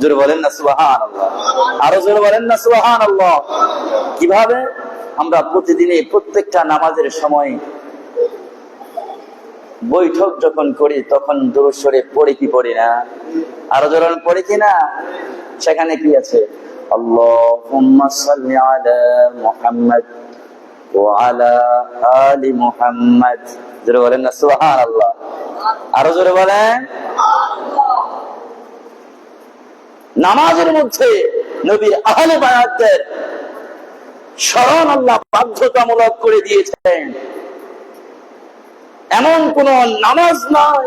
জোরে বলেন না সুবাহান আল্লাহ আরও জোরে বলেন না সুবাহান আল্লাহ কীভাবে? আমরা প্রতিদিনে প্রত্যেকটা নামাজের সময় বৈঠক যখন করি, তখন দূরস্বরে পড়ি কি পড়ি না? আরও যখন পড়ি কি না? সেখানে কি আছে? মুহাম্মদ আলি মুহাম্মদ। জোরে বলেন না, সুবহানাল্লাহ। আরও জোরে বলেন। নামাজের মধ্যে নবীর আহলে বায়াতদের স্মরণ আল্লাহ বাধ্যতামূলক করে দিয়েছেন। এমন কোন নামাজ নাই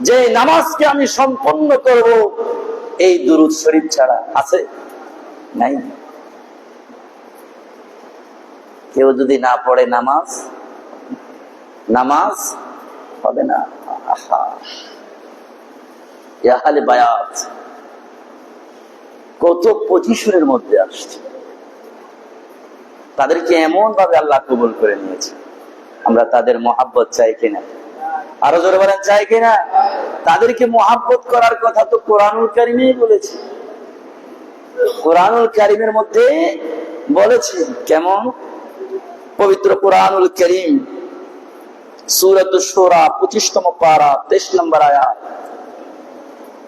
যে নামাজকে আমি সম্পন্ন করব, এই দুরুদ শরীফ ছাড়া আছে? নাই। কেউ যদি না পড়ে নামাজ নামাজ হবে না। আহা। ইয়াহালে বায়াত। কত পজিশনের মধ্যে আসছে। তাদেরকে এমন ভাবে আল্লাহ কবুল করে নিয়েছে। আমরা তাদের মহাব্বত চাই কিনা? আরও জোরে বলেন, চাই কিনা? তাদেরকে মহাব্বত করার কথা তো কোরআনুল কারিমেই বলেছে। কোরআনুল কারিমের মধ্যে বলেছে, কেমন? পবিত্র কোরআনুল করিম সুরত সোরা পঁচিশতম পারা, তেইশ নম্বর আয়া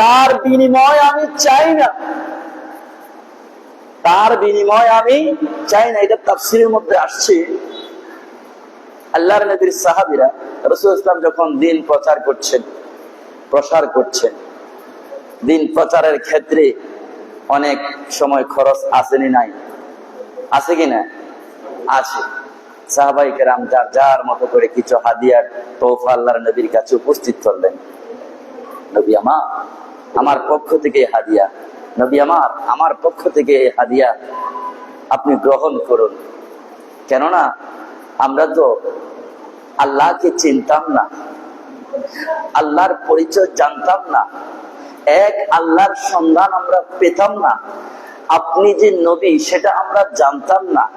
তার বিনিময় আমি চাই না। তার বিনিময় আমি চাই না, এটা তাফসিরের মধ্যে আসছে। আল্লাহর নবীর সাহাবীরা রসুল ইসলাম যখন দিন প্রচার করছেন, প্রসার করছেন, দিন প্রচারের ক্ষেত্রে অনেক সময় খরচ আসেনি নাই? আছে কি না? আছে। সাহাবাই কেরাম যার যার মতো করে কিছু হাদিয়ার তোফা আল্লাহর নবীর কাছে উপস্থিত করলেন। নবী আমার আমার পক্ষ থেকে হাদিয়া। নবী আমার আমার পক্ষ থেকে হাদিয়া আপনি গ্রহণ করুন। কেননা, আমরা তো আল্লাহকে চিনতাম না। আল্লাহর পরিচয় জানতাম না। এক আল্লাহর সন্ধান আমরা পেতাম না। আপনি যে নবী, সেটা আমরা জানতাম না।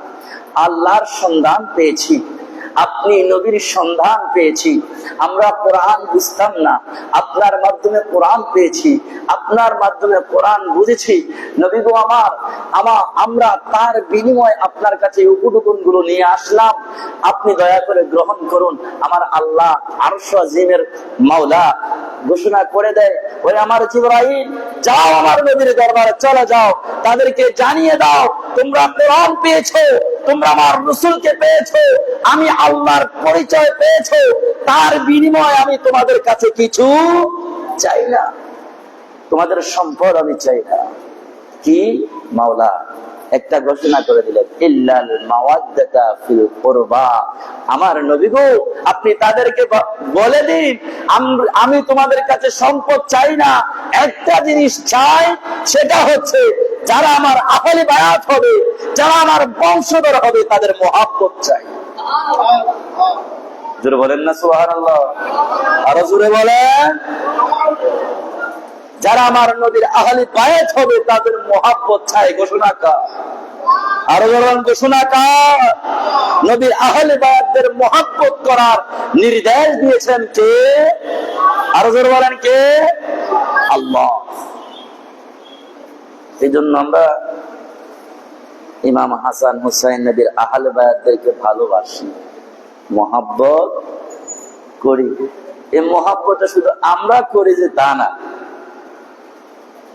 আল্লাহর সন্ধান পেয়েছি। আপনি নবীর সন্ধান পেয়েছি। আমরা কোরআন বুঝতাম না। আপনার মাধ্যমে কোরআন পেয়েছি। আপনার মাধ্যমে কোরআন বুঝেছি। নবী আমার, আমা, আমরা তার বিনিময় আপনার কাছে উপটুকুনগুলো নিয়ে আসলাম। আপনি দয়া করে গ্রহণ করুন। আমার আল্লাহ আরশ মাওলা ঘোষণা করে দেয় ওই আমার জিব্রাহিম যাও আমার নবীর দরবারে, চলে যাও। তাদেরকে জানিয়ে দাও, তোমরা কোরআন পেয়েছ, তোমরা আমার রসুলকে পেয়েছ। আমি আল্লাহর পরিচয় পেয়েছে, তার বিনিময় আমি তোমাদের কাছে কিছু চাই না। তোমাদের সম্পদ আমি চাই না। কি, মাওলা? একটা ঘোষণা করে দিলেন, ইল্লাল মাওয়াদ্দাতা ফিল কুরবা। আমার নবী গো, আপনি তাদেরকে বলে দিন আমি তোমাদের কাছে সম্পদ চাই না, একটা জিনিস চাই, সেটা হচ্ছে যারা আমার আহলে বায়াত হবে, যারা আমার বংশধর হবে, তাদের মহাব্বত চাই। জোরে বলেন না সুবহানাল্লাহ। আরও জোরে বলেন। যারা আমার নবীর আহলি বায়াত হবে, তাদের মহাব্বত চাই, ঘোষণা কর। আরও ঘোষণা মহাব্বত করার নির্দেশ দিয়েছেন কে? আরও জোরে বলেন কে? আল্লাহ। এই জন্য আমরা ইমাম হাসান হুসাইন নবীর আহলে বায়াতদেরকে ভালোবাসি, মহাব্বত করি। এই মহাব্বতটা শুধু আমরা করি যে তা না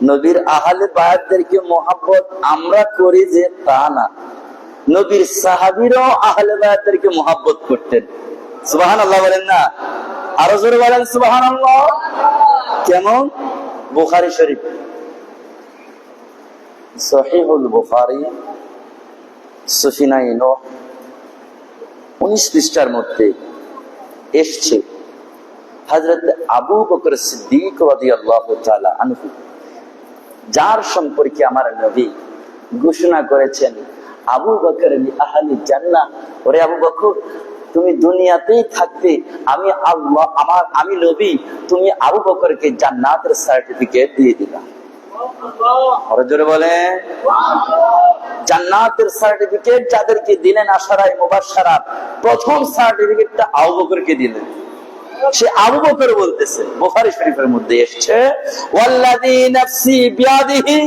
নবীর আহলে বায়াতদেরকে মহাব্বত আমরা করি যে তা না। নবীর সাহাবিরাও আহলে বায়াতদেরকে মহাব্বত করতেন। সুবাহান আল্লাহ বলেন না? আরও জোরে বলেন সুবাহান আল্লাহ কেমন বুখারি শরীফ। সহিহুল বুখারি, সফিনাই নূহ, উনিশ পৃষ্ঠার মধ্যে এসছে। হজরত আবু বকর সিদ্দিক রাদিয়াল্লাহু তাআলা আনহু। যার সম্পর্কে আমার নবী ঘোষণা করেছেন, আবু বকর আহলি জান্নাহ। ওরে আবু বকর, তুমি দুনিয়াতেই থাকতে আমি আল্লাহ, আমার, আমি নবী, তুমি আবু বকরকে জান্নাতের সার্টিফিকেট দিয়ে দিলাম জোরে সার্টিফিকেট যাদেরকে দিলেন মুবাশশারাত, প্রথম সার্টিফিকেটটা আবু বকরকে দিলেন। সে আবু বকর বলতেছে, বুখারী শরীফের মধ্যে এসেছে, ওয়াল্লাযী নাফসি বিয়াদিহি,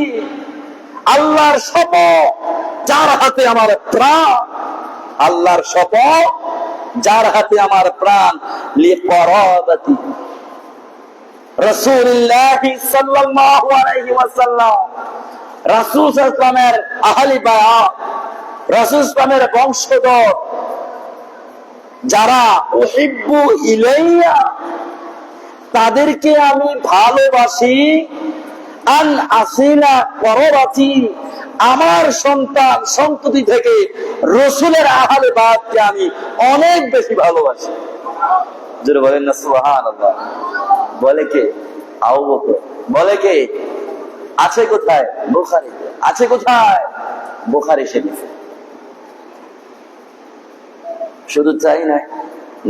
আল্লাহর শপথ যার হাতে আমার প্রাণ, আল্লাহর শপথ যার হাতে আমার প্রাণ, লিকরাবাতি, রাসূলুল্লাহ সাল্লাল্লাহু আলাইহি ওয়াসাল্লাম, রাসূল সাল্লামের আহলি বায়াত, রাসূল সাল্লামের বংশধর যারা উহিব্বু ইলাইয়া, তাদেরকে আমি ভালোবাসি। আন আসিলা করবাতি আমার সন্তান সন্ততি থেকে রসুলের আহালে বাদকে আমি অনেক বেশি ভালোবাসি। বলেন না সুহান বলে কে? আউ বলে কে? আছে কোথায়? বুখারি। আছে কোথায়? বুখারি শরীফে। শুধু তাই নয়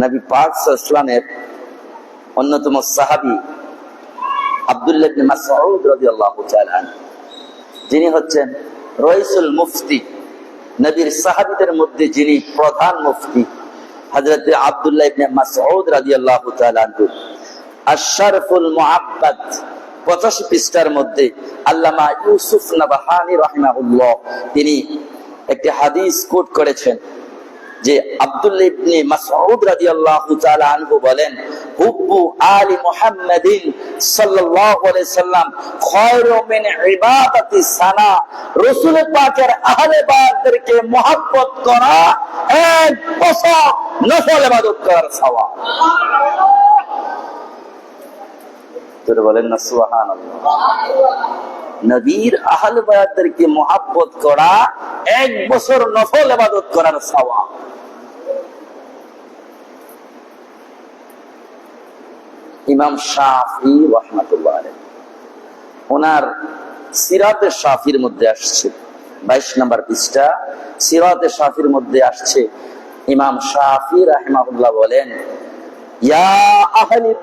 নবী পাক ইসলামের অন্যতম সাহাবি আব্দুল্লাহ মাসউদ রাদিয়াল্লাহু তাআলা যিনি হচ্ছেন রইসুল মুফতি। নবীর সাহাবীদের মধ্যে যিনি প্রধান মুফতি, হযরত আব্দুল্লাহ ইবনে মাসউদ রাদিয়াল্লাহু তাআলা আশরাফুল মুআব্বাদ 85 পৃষ্ঠার মধ্যে আল্লামা ইউসুফ নাবাহানি রাহিমাহুল্লাহ তিনি একটি হাদিস কোট করেছেন। যে আব্দুল্লাহ ইবনে মাসউদ রাদিয়াল্লাহু তাআলা আনহু বলেন, হুব্বু আলি মুহাম্মাদিন সাল্লাল্লাহু আলাইহি সাল্লাম খায়রু মিন ইবাদাতি সানা। রাসূল পাকের আহলে বায়তদেরকে মহব্বত করা এক বছর নফল ইবাদত করার সওয়াব। বলেন না, সুবহানাল্লাহ। নবীর আহল বায়াতদেরকে মহাব্বত করা, এক বছর নফল করার ইমাম শাফি রহমাতুল্লাহ ওনার সিরাতে শাফির মধ্যে আসছে, বাইশ নম্বর পৃষ্ঠা, সিরাতে শাফির মধ্যে আসছে। ইমাম শাফি রাহিমাহুল্লাহ বলেন ইয়া আহলি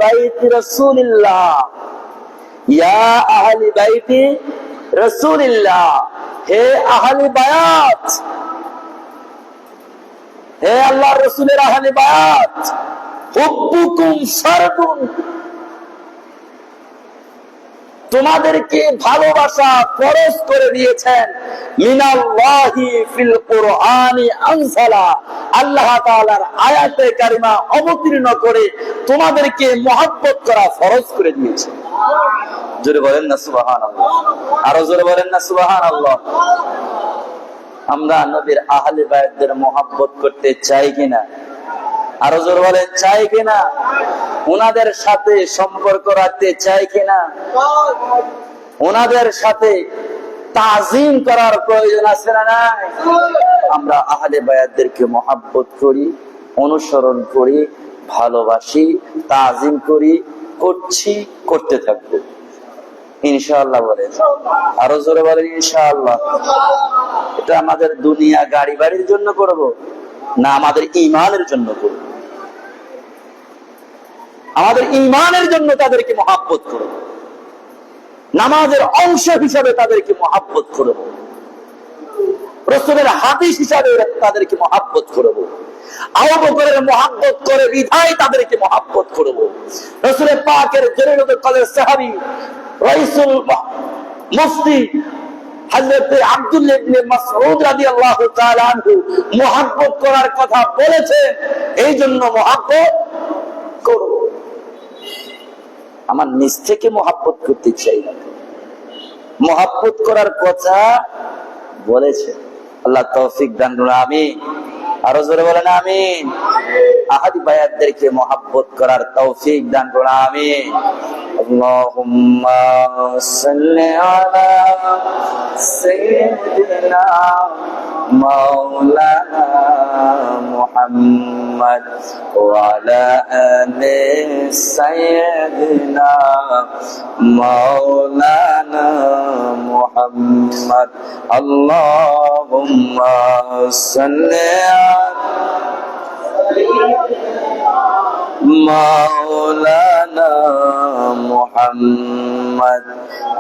হে আহলি বায়াত। হে আল্লাহ রসুলের আহলি বায়াত। তোমাদেরকে ভালোবাসা ফরজ করে দিয়েছেন। মিনাল্লাহি ফিল কুরআনি আনসালা আল্লাহ তাআলার আয়াতে কারিমা অবতীর্ণ করে তোমাদেরকে মহব্বত করা করে দিয়েছেন জোরে বলেন না সুবহানাল্লাহ। আরও জোরে বলেন না সুবহানাল্লাহ। আমরা নবীর আহলে বায়াতদের মহব্বত করতে চাই কিনা? আরও জোর বলেন, চাই কিনা? ওনাদের সাথে সম্পর্ক রাখতে চাই কিনা? ওনাদের সাথে তাজিম করার প্রয়োজন আছে না আমরা আহলে বায়াতদেরকে মহাব্বত করি, অনুসরণ করি, ভালোবাসি, তাজিম করি, করছি, করতে থাকব। ইনশাআল্লাহ বলে আরও জোরে বলেন, ইনশাআল্লাহ। এটা আমাদের দুনিয়া, গাড়ি বাড়ির জন্য করব, না আমাদের ইমানের জন্য করব? আমাদের ইমানের জন্য তাদেরকে মহাব্বত করব নামাজের অংশ হিসাবে তাদেরকে মহাব্বত করব রসুলের হাদিস হিসাবে তাদেরকে মহাব্বত করব মহাব্বত করার কথা বলেছেন। এই জন্য মুহাব্বত করব আমার নিজ থেকে মহাব্বত করতে চাই না। মহাব্বত করার কথা বলেছে। আল্লাহ তৌফিক দান আমিন। আরো জোরে বলেন আমিন আহাদি বায়াতদেরকে মহাব্বত করার তৌফিক দান করুন আমিন اللهم صل على سيدنا مولانا محمد وعلى آل سيدنا مولانا محمد اللهم صل مولانا محمد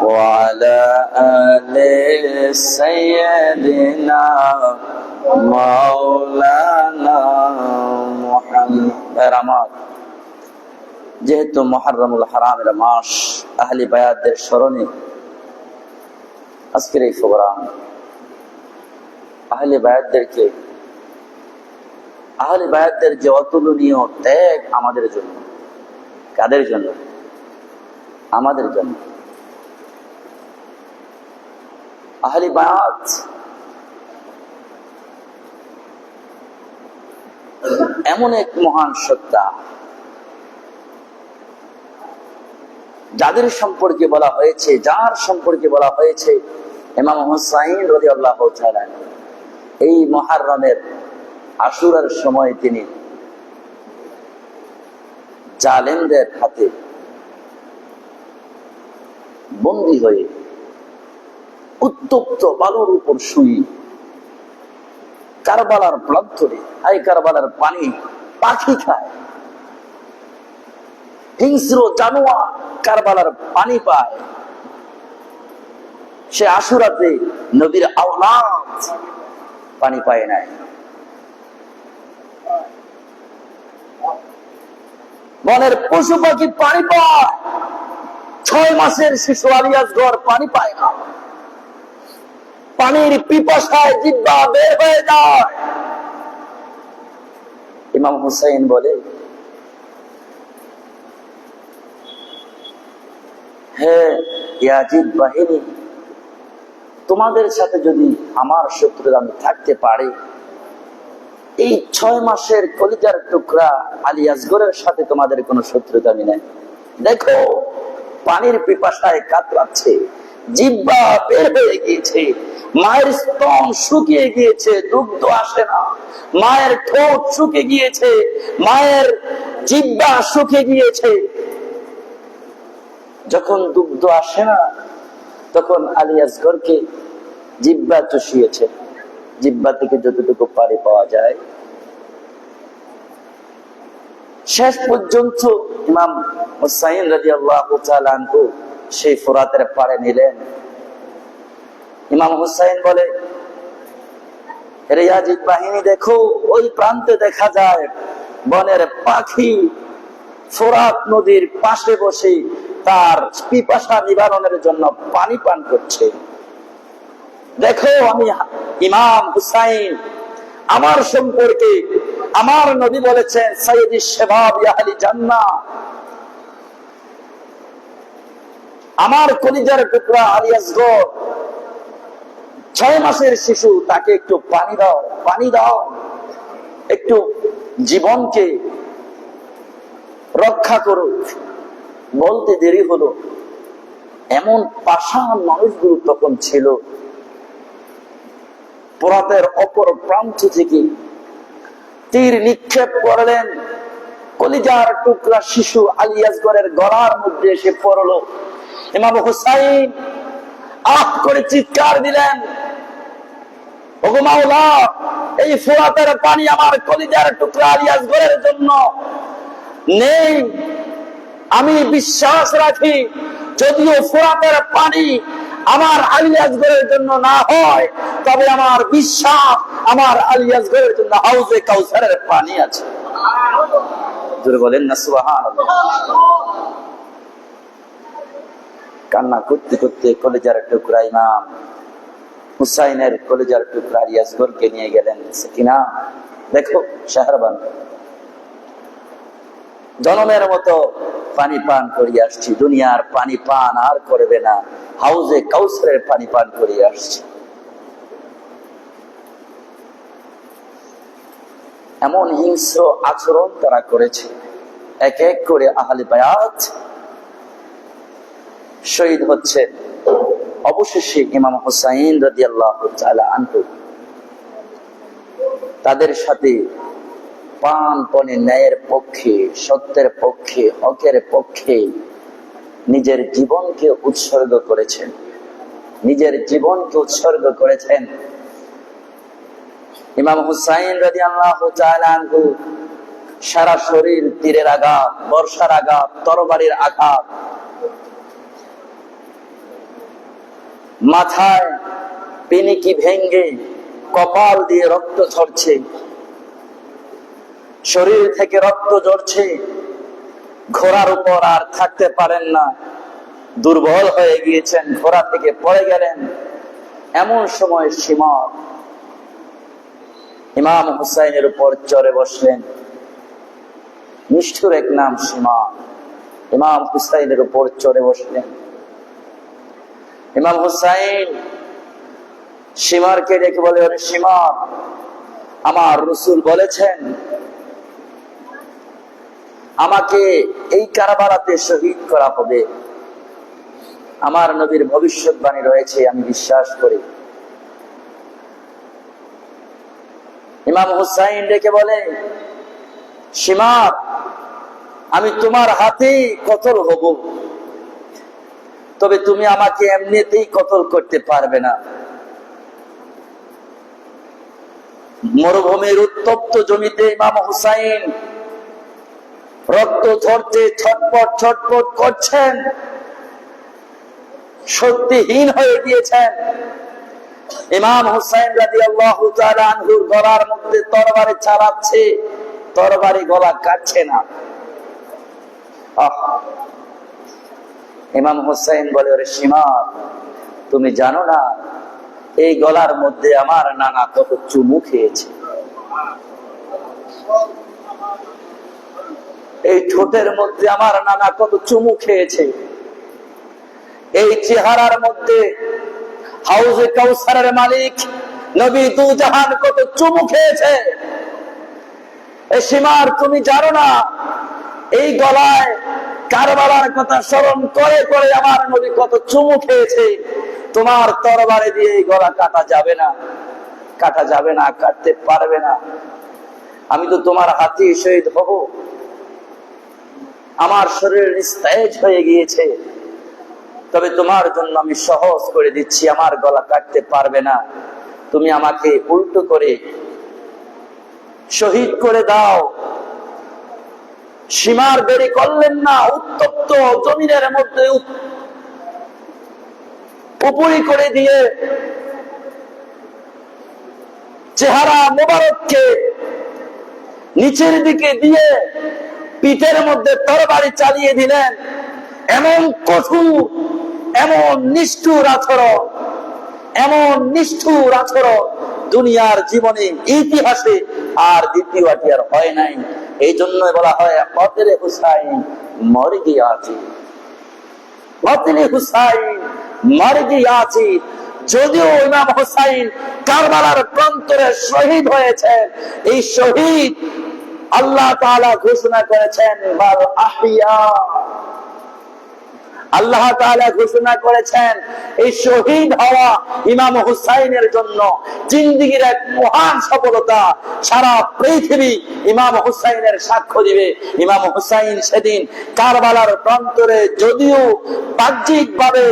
وعلى آل سيدنا مولانا محمد আমার যেহেতু মহারমুল হারামের মাস আহলি বায়াতদের স্মরণে আজকের এই প্রোগ্রাম, আহলি বায়াতদেরকে, আহলে বায়াতদের যে অতুলনীয় ত্যাগ আমাদের জন্য, কাদের জন্য? আমাদের জন্য। আহলি বায়াত এমন এক মহান সত্তা যাদের সম্পর্কে বলা হয়েছে, যার সম্পর্কে বলা হয়েছে, ইমাম হুসাইন রদি আল্লাহ এই মহারমের আশুরার সময় তিনি জালেমদের হাতে বন্দী হয়ে উত্তপ্ত বালুর উপর শুই কারবালার প্রান্তরে আই কারবালার পানি পাখি খায়। হিংস্র জানোয়া কারবালার পানি পায়। সে আশুরাতে নবীর আওলাদ পানি পায় নাই। বনের পশু পাখি পানি পায়। ছয় মাসের শিশু আলিয়াস ঘর পানি পায় না। পানির পিপাসায় জিব্বা বের হয়ে যায়। ইমাম হুসাইন বলে হে ইয়াজিদ বাহিনী, তোমাদের সাথে যদি আমার শত্রুর আমি থাকতে পারি, এই ছয় মাসের কলিজার টুকরা আলী আসগরের সাথে তোমাদের কোনো শত্রুতা আমি নাই। দেখো, পানির পিপাসায় কাতরাচ্ছে, জিব্বা বের হয়ে গিয়েছে, মায়ের স্তন শুকিয়ে গিয়েছে, দুগ্ধ আসে না, মায়ের ঠোঁট শুকে গিয়েছে, মায়ের জিব্বা শুকে গিয়েছে যখন দুগ্ধ আসে না, তখন আলী আসগরকে জিব্বা চুষিয়েছে। জিব্বা থেকে যতটুকু পানি পাওয়া যায়। শেষ পর্যন্ত ইমাম হুসাইন রাজি আল্লাহ সেই ফোরাতের পাড়ে নিলেন। ইমাম হুসাইন বলে রেয়াজিদ বাহিনী দেখো, ওই প্রান্তে দেখা যায় বনের পাখি ফোরাত নদীর পাশে বসে তার পিপাসা নিবারণের জন্য পানি পান করছে। দেখো আমি ইমাম হুসাইন, আমার সম্পর্কে আমার নবী বলেছেন সৈয়দি জান্না আমার কলিজার টুকরা আলিয়াসগর ছয় মাসের শিশু, তাকে একটু পানি দাও পানি দাও, একটু জীবনকে রক্ষা করুক। বলতে দেরি হলো। এমন পাষাণ মানুষগুলো তখন ছিল। পোরাতের অপর প্রান্ত থেকে তীর নিক্ষেপ করলেন। কলিজার টুকরা শিশু আলিয়াসগড়ের গড়ার মধ্যে এসে পড়ল। ইমাম হুসাইন আহ করে চিৎকার দিলেন এই ফোরাতের পানি আমার কলিজার টুকরা আলিয়াসগড়ের জন্য। নেই আমি বিশ্বাস রাখি, যদিও ফোরাতের পানি আমার আলিয়াসগড়ের জন্য না হয়, তবে আমার বিশ্বাস আমার আলিয়াসগড়ের জন্য হাউসে কাউসারের পানি আছে। কান্না করতে করতে কলেজার টুকরা ইমাম হুসাইনের কলেজার টুকরা আলিয়াসগড়কে নিয়ে গেলেন কিনা? দেখো, শাহরবান। জনমের মতো পানি পান করিয়ে আসছি। দুনিয়ার পানি পান আর করবে না। হাউজে কাউসারের পানি পান করিয়ে আসছি। এমন হিংস্র আচরণ তারা করেছে। এক এক করে আহলে বায়াত শহীদ হচ্ছে। অবশেষে ইমাম হুসাইন রাজি আল্লাহ আনহু তাদের সাথে পনে ন্যায়ের পক্ষে, সত্যের পক্ষে, হকের পক্ষে নিজের জীবনকে উৎসর্গ করেছেন। নিজের জীবনকে উৎসর্গ করেছেন। ইমাম হুসাইন রাজি আল্লাহ সারা শরীর তীরের আঘাত, বর্ষার আঘাত, তরবারির আঘাত, মাথায় পিনিকি ভেঙ্গে কপাল দিয়ে রক্ত ঝরছে। শরীর থেকে রক্ত ঝরছে। ঘোড়ার উপর আর থাকতে পারেন না। দুর্বল হয়ে গিয়েছেন, ঘোড়া থেকে পড়ে গেলেন। এমন সময় সীমা ইমাম হুসাইনের উপর চড়ে বসলেন। নিষ্ঠুর এক নাম সীমা। ইমাম হুসাইনের উপর চড়ে বসলেন। ইমাম হুসাইন সীমারকে ডেকে বলে সীমা, আমার রসুল বলেছেন আমাকে এই কারাবারাতে শহীদ করা হবে। আমার নবীর ভবিষ্যৎবাণী রয়েছে, আমি বিশ্বাস করি। ইমাম হুসাইন ডেকে বলে সীমার আমি তোমার হাতেই কতল হব। তবে তুমি আমাকে এমনিতেই কতল করতে পারবে না। মরুভূমির উত্তপ্ত জমিতে ইমাম হুসাইন রক্ত ঝরতে ছটপট ছটপট করছেন। শক্তিহীন হয়ে গিয়েছেন। ইমাম হুসাইন রাজি আল্লাহ গলার মধ্যে তরবারি চালাচ্ছে, তরবারি গলা কাটছে না। ইমাম হুসাইন বলে, ওরে সীমা, তুমি জানো না, এই গলার মধ্যে আমার নানা কত চুমু খেয়েছে এই ঠোঁটের মধ্যে আমার নানা কত চুমু খেয়েছে। এই চেহারার মধ্যে হাউজে কাউসারের মালিক নবী দু জাহান কত চুমু খেয়েছে। সীমার তুমি জানো না, এই গলায় কারবালার কথা স্মরণ করে করে আমার নবী কত চুমু খেয়েছে। তোমার তরবারে দিয়ে এই গলা কাটা যাবে না, কাটা যাবে না, কাটতে পারবে না। আমি তো তোমার হাতি শহীদ হব। আমার শরীর নিস্তেজ হয়ে গিয়েছে। তবে তোমার জন্য আমি সহজ করে দিচ্ছি, আমার গলা কাটতে পারবে না। তুমি আমাকে উল্টো করে শহীদ করে দাও। সীমার দেরি করলেন না, উত্তপ্ত জমিনের মধ্যে উপরি করে দিয়ে চেহারা মোবারককে নিচের দিকে দিয়ে পিঠের মধ্যে তরবারি চালিয়ে দিলেন। এমন কঠোর, এমন নিষ্ঠুর আচরণ, এমন নিষ্ঠুর আচরণ দুনিয়ার জীবনে ইতিহাসে আর দ্বিতীয়টি আর হয় নাই। এই জন্য বলা হয় অতেরে হুসাইন মরে গিয়াছি। অতেরে হুসাইন মরে গিয়াছি। যদিও ইমাম হুসাইন কারবালার প্রান্তরে শহীদ হয়েছে এই শহীদ আল্লাহ তাআলা ঘোষণা করেছেন আল্লাহ তাআলা ঘোষণা করেছেন, এই শহীদ হওয়া ইমাম হুসাইনের জন্য জিন্দিগির এক মহান সফলতা সারা পৃথিবী ইমাম হুসাইনের সাক্ষ্য দিবে। ইমাম হুসাইন সেদিন কারবালার প্রান্তরে যদিও বাহ্যিক ভাবে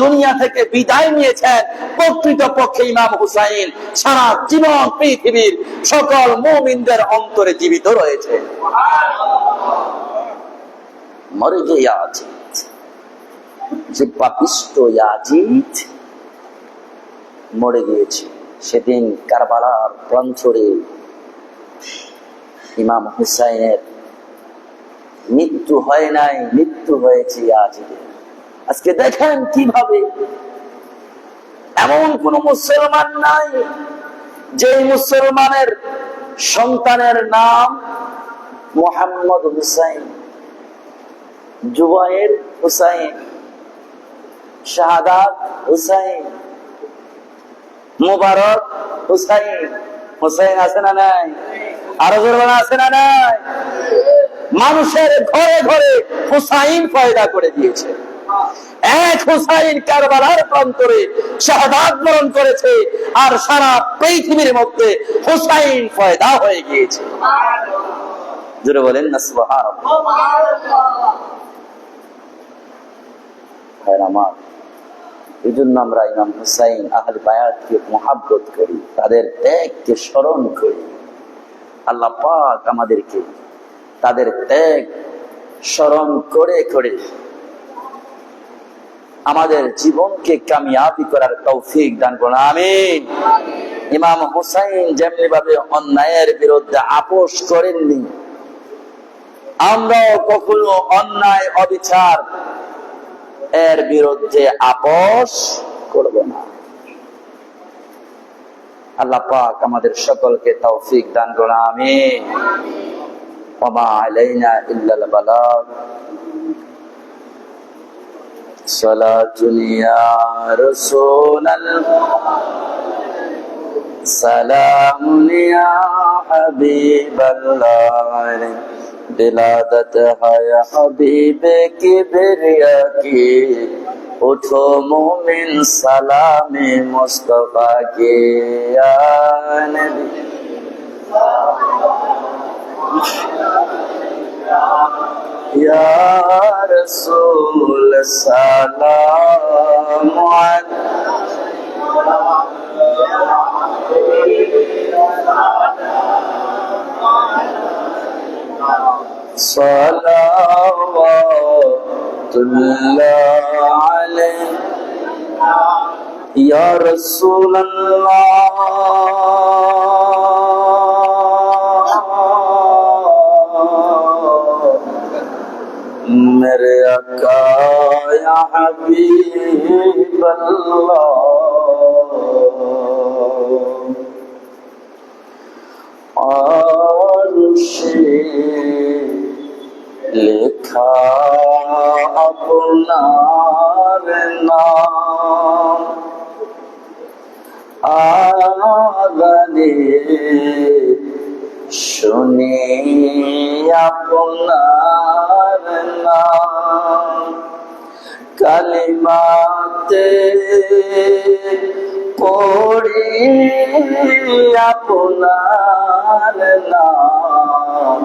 দুনিয়া থেকে বিদায় নিয়েছেন প্রকৃত পক্ষে ইমাম হুসাইন। সারা জীবন পৃথিবীর সকল মুমিনদের অন্তরে জীবিত রয়েছে। মরে আছে যে পাপিষ্ট ইয়াজিদ মরে গিয়েছে। সেদিন কারবালার ইমাম হুসাইনের মৃত্যু হয় নাই, মৃত্যু হয়েছে ইয়াজিদের। আজকে দেখেন কীভাবে। এমন কোন মুসলমান নাই যে মুসলমানের সন্তানের নাম মোহাম্মদ হুসাইন জুবাইর হুসাইন, শাহাদাত হুসাইন, মুবারক হুসাইন। হুসাইন আছে না নাই? আরও জোরবানা আছে না নাই? মানুষের ঘরে ঘরে হুসাইন পয়দা করে দিয়েছে। এক হুসাইন কারবালার প্রান্তরে বরণ করেছে আর সারা পৃথিবীর মধ্যে হুসাইন পয়দা হয়ে গিয়েছে। জোরে বলেন না এই জন্য আমরা ইমাম হুসাইন আহল বায়াতকে মহাব্বত করি, তাদের ত্যাগকে স্মরণ করি। আল্লাহ পাক আমাদেরকে তাদের ত্যাগ স্মরণ করে করে আমাদের জীবনকে কামিয়াবি করার তৌফিক দান করুন, আমিন। ইমাম হুসাইন যেমনি ভাবে অন্যায়ের বিরুদ্ধে আপোষ করেননি, আমরাও কখনো অন্যায় অবিচার এর বিরুদ্ধে আপোষ করব না। আল্লাহ পাক আমাদের সকলকে তৌফিক দান করুন, আমিন। ওমা আলাইনা ইল্লাল বালাগ। صلاة يا رسول الله سلام يا حبيب الله بلادت ہے حبیب کبریا کی اٹھو مومن سلام مصطفیٰ کے یا نبی يا رسول السلام صلوات الله عليه يا رسول الله मेरे अका या हबीब अल्लाह আরশে লেখা আপনার নাম আগানে শুনি আপনার নাম কালিমাতে পড়ি আপনার নাম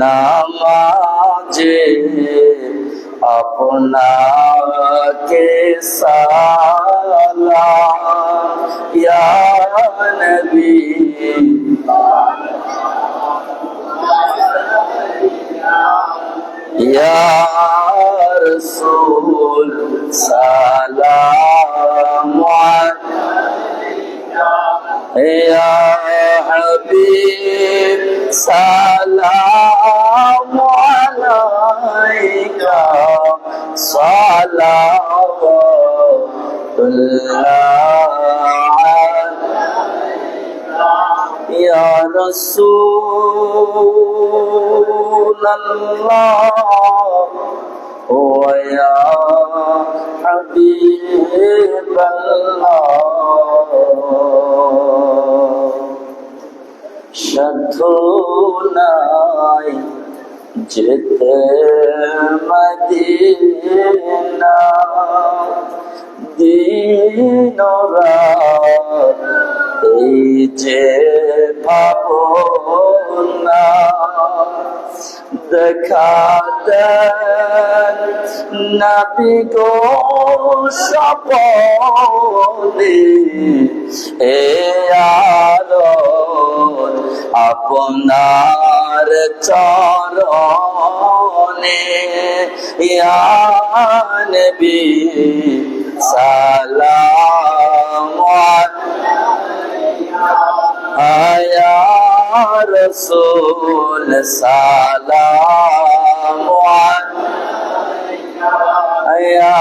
নামাজে আপনাকে সালাম। ইয়া নবী। سلام عليك يا حبيب سلام رسول الله ويا حبيب الله شتوناي جت مدينة دين رب এই যে ভাবনা দেখা দেন নাবি গো সপনে এ আরত আপনার চরণে, ইয়া নবী সালাম يا رسول سلام يا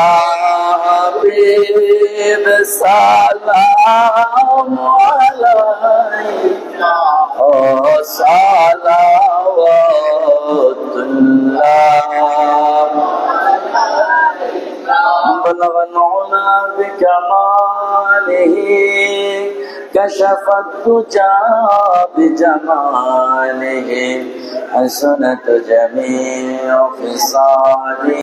حبيب سلام عليك صلوات الله بلغ العلا بكماله كشف الدجى بجماله حسنت جميع خصاله